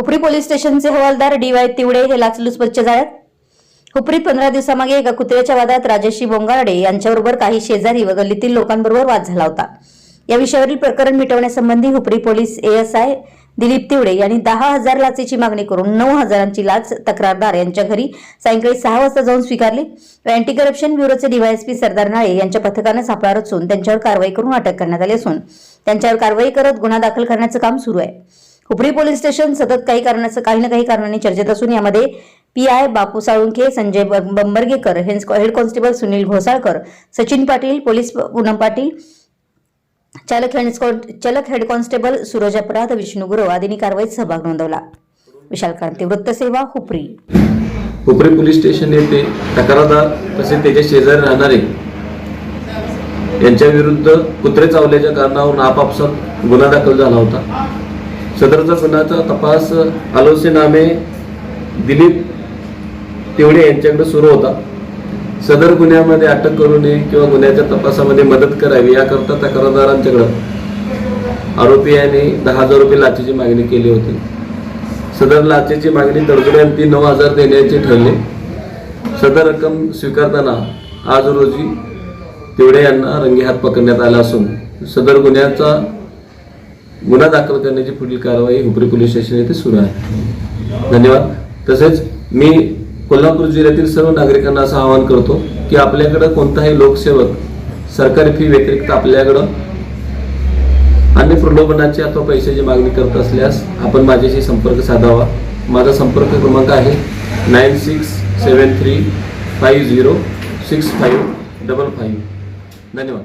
Hupari police स्टेशनचे हवालदार D Y तिवडे हे लाचलुचपतच्या जाळ्यात. हुपरीत पंधरा दिवसामागे एका कुत्र्याच्या वादात राजश्री बोंगारडे यांच्याबरोबर काही शेजारी व गल्लीतील लोकांबरोबर वाद झाला होता. या विषयावरील प्रकरण मिटवण्यासंबंधी हुपरी पोलीस एएसआय दिलीप तिवडे यांनी दहा हजार लाचेची मागणी करून नऊ हजारांची लाच तक्रारदार यांच्या घरी सायंकाळी सहा वाजता जाऊन स्वीकारली. अँटी करप्शन ब्युरोचे डीवायएसपी सरदार नाळे यांच्या पथकानं सापळा रचून त्यांच्यावर कारवाई करून अटक करण्यात आली असून त्यांच्यावर कारवाई करत गुन्हा दाखल करण्याचं काम सुरू आहे. हुपरी पोलीस स्टेशन सतत काही कारणाचं काही ना काही कारणाने चर्चेत असून यामध्ये P I Bapu Salunkhe Sanjay Bambargekar Bambargekar head head constable Sunil Ghosalkar Sachin Patil police Poonam Patil चालक हेड चालक हेड कॉन्स्टेबल सूरज अपराध विष्णू गुरव आदींनी कारवाईत सहभाग नोंदवला. विशाल क्रांती वृत्तसेवा हुपरी हुपरी पोलीस स्टेशन येथे तक्रारदार तसेच त्याच्या शेजारी राहणारे यांच्या विरुद्ध कुत्रे चावल्याच्या कारणावरून आपापसात गुन्हा दाखल झाला होता. सदरचा गुन्ह्याचा तपास आलोचनामे दिलीप तेवढे यांच्याकडे सुरू होता. सदर गुन्ह्यामध्ये अटक करू नये किंवा गुन्ह्याच्या तपासामध्ये मदत करावी याकरता तक्रारदारांच्याकडं आरोपी यांनी दहा हजार रुपये लाचेची मागणी केली होती. सदर लाचेची मागणी तडजोड्यांती नऊ हजार देण्याचे ठरले. सदर रक्कम स्वीकारताना आज रोजी तेवढे यांना रंगेहात पकडण्यात आला असून सदर गुन्ह्याचा गुन्हा दाखल करण्याची पुढील कारवाई हुपरी पोलीस स्टेशन येथे सुरू आहे. धन्यवाद. तसेच मी कोल्हापूर जिल्ह्यातील सर्व नागरिकांना असं आवाहन करतो की आपल्याकडं कोणताही लोकसेवक सरकारी फी व्यतिरिक्त आपल्याकडं अन्य प्रलोभनाची अथवा पैशाची मागणी करत असल्यास आपण माझ्याशी संपर्क साधावा. माझा संपर्क क्रमांक आहे nine six seven three five zero six five double five. धन्यवाद.